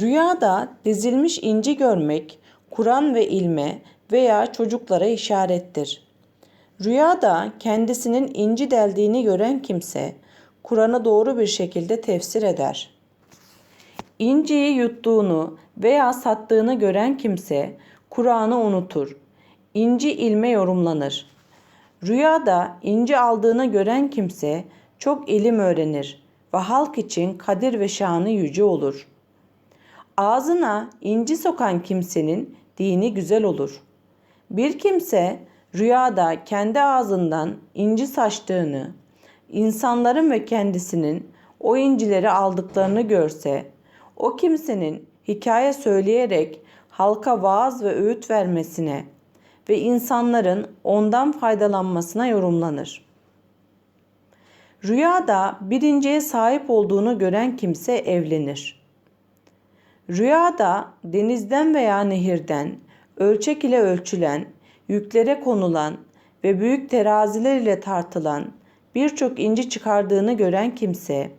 Rüyada dizilmiş inci görmek Kur'an ve ilme veya çocuklara işarettir. Rüyada kendisinin inci deldiğini gören kimse Kur'an'ı doğru bir şekilde tefsir eder. İnciyi yuttuğunu veya sattığını gören kimse Kur'an'ı unutur. İnci ilme yorumlanır. Rüyada inci aldığını gören kimse çok ilim öğrenir ve halk için kadir ve şanı yüce olur. Ağzına inci sokan kimsenin dini güzel olur. Bir kimse rüyada kendi ağzından inci saçtığını, insanların ve kendisinin o incileri aldıklarını görse, o kimsenin hikaye söyleyerek halka vaaz ve öğüt vermesine ve insanların ondan faydalanmasına yorumlanır. Rüyada birinciye sahip olduğunu gören kimse evlenir. Rüyada denizden veya nehirden ölçek ile ölçülen, yüklere konulan ve büyük teraziler ile tartılan birçok inci çıkardığını gören kimse,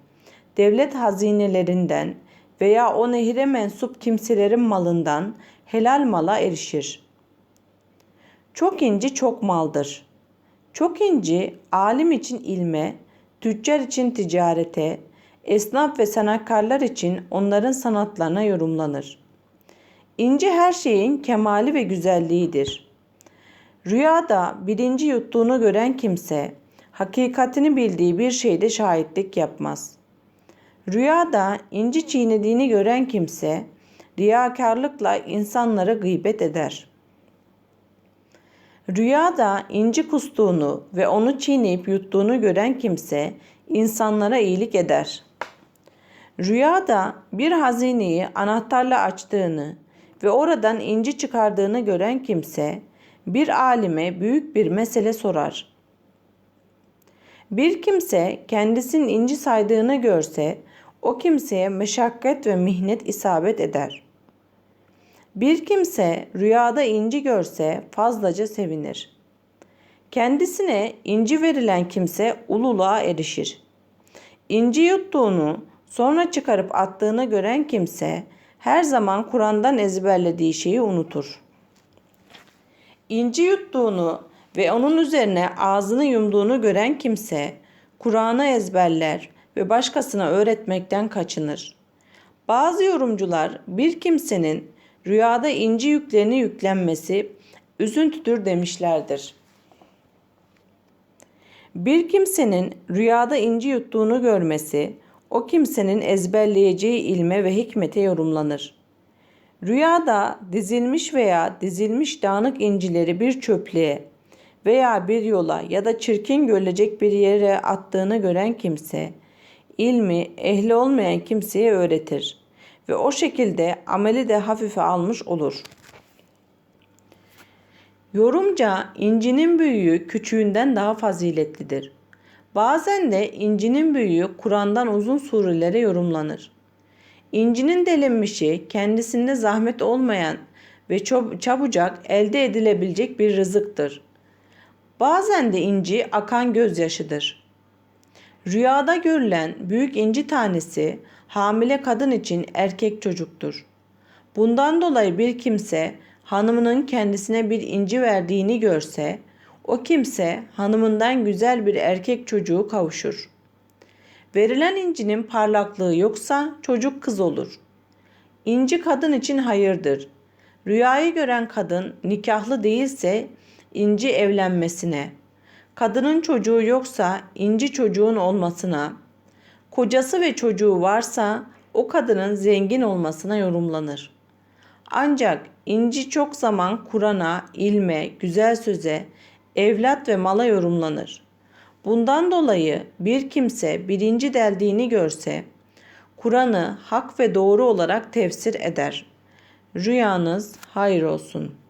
devlet hazinelerinden veya o nehire mensup kimselerin malından helal mala erişir. Çok inci çok maldır. Çok inci alim için ilme, tüccar için ticarete, esnaf ve sanatkarlar için onların sanatlarına yorumlanır. İnci her şeyin kemali ve güzelliğidir. Rüyada birinci yuttuğunu gören kimse, hakikatini bildiği bir şeyde şahitlik yapmaz. Rüyada inci çiğnediğini gören kimse, riyakarlıkla insanlara gıybet eder. Rüyada inci kustuğunu ve onu çiğneyip yuttuğunu gören kimse, insanlara iyilik eder. Rüyada bir hazineyi anahtarla açtığını ve oradan inci çıkardığını gören kimse bir alime büyük bir mesele sorar. Bir kimse kendisinin inci saydığını görse o kimseye meşakkat ve mihnet isabet eder. Bir kimse rüyada inci görse fazlaca sevinir. Kendisine inci verilen kimse ululuğa erişir. İnci yuttuğunu sonra çıkarıp attığını gören kimse her zaman Kur'an'dan ezberlediği şeyi unutur. İnci yuttuğunu ve onun üzerine ağzını yumduğunu gören kimse Kur'an'ı ezberler ve başkasına öğretmekten kaçınır. Bazı yorumcular bir kimsenin rüyada inci yüklerini yüklenmesi üzüntüdür demişlerdir. Bir kimsenin rüyada inci yuttuğunu görmesi o kimsenin ezberleyeceği ilme ve hikmete yorumlanır. Rüyada dizilmiş veya dizilmiş dağınık incileri bir çöplüğe veya bir yola ya da çirkin görülecek bir yere attığını gören kimse, ilmi ehli olmayan kimseye öğretir ve o şekilde ameli de hafife almış olur. Yorumca incinin büyüğü küçüğünden daha faziletlidir. Bazen de incinin büyüğü Kur'an'dan uzun surelere yorumlanır. İncinin delinmişi kendisinde zahmet olmayan ve çabucak elde edilebilecek bir rızıktır. Bazen de inci akan gözyaşıdır. Rüyada görülen büyük inci tanesi hamile kadın için erkek çocuktur. Bundan dolayı bir kimse hanımının kendisine bir inci verdiğini görse, o kimse hanımından güzel bir erkek çocuğu kavuşur. Verilen incinin parlaklığı yoksa çocuk kız olur. İnci kadın için hayırdır. Rüyayı gören kadın nikahlı değilse inci evlenmesine, kadının çocuğu yoksa inci çocuğun olmasına, kocası ve çocuğu varsa o kadının zengin olmasına yorumlanır. Ancak inci çok zaman Kur'an'a, ilme, güzel söze, evlat ve mala yorumlanır. Bundan dolayı bir kimse birinci deldiğini görse, Kur'an'ı hak ve doğru olarak tefsir eder. Rüyanız hayır olsun.''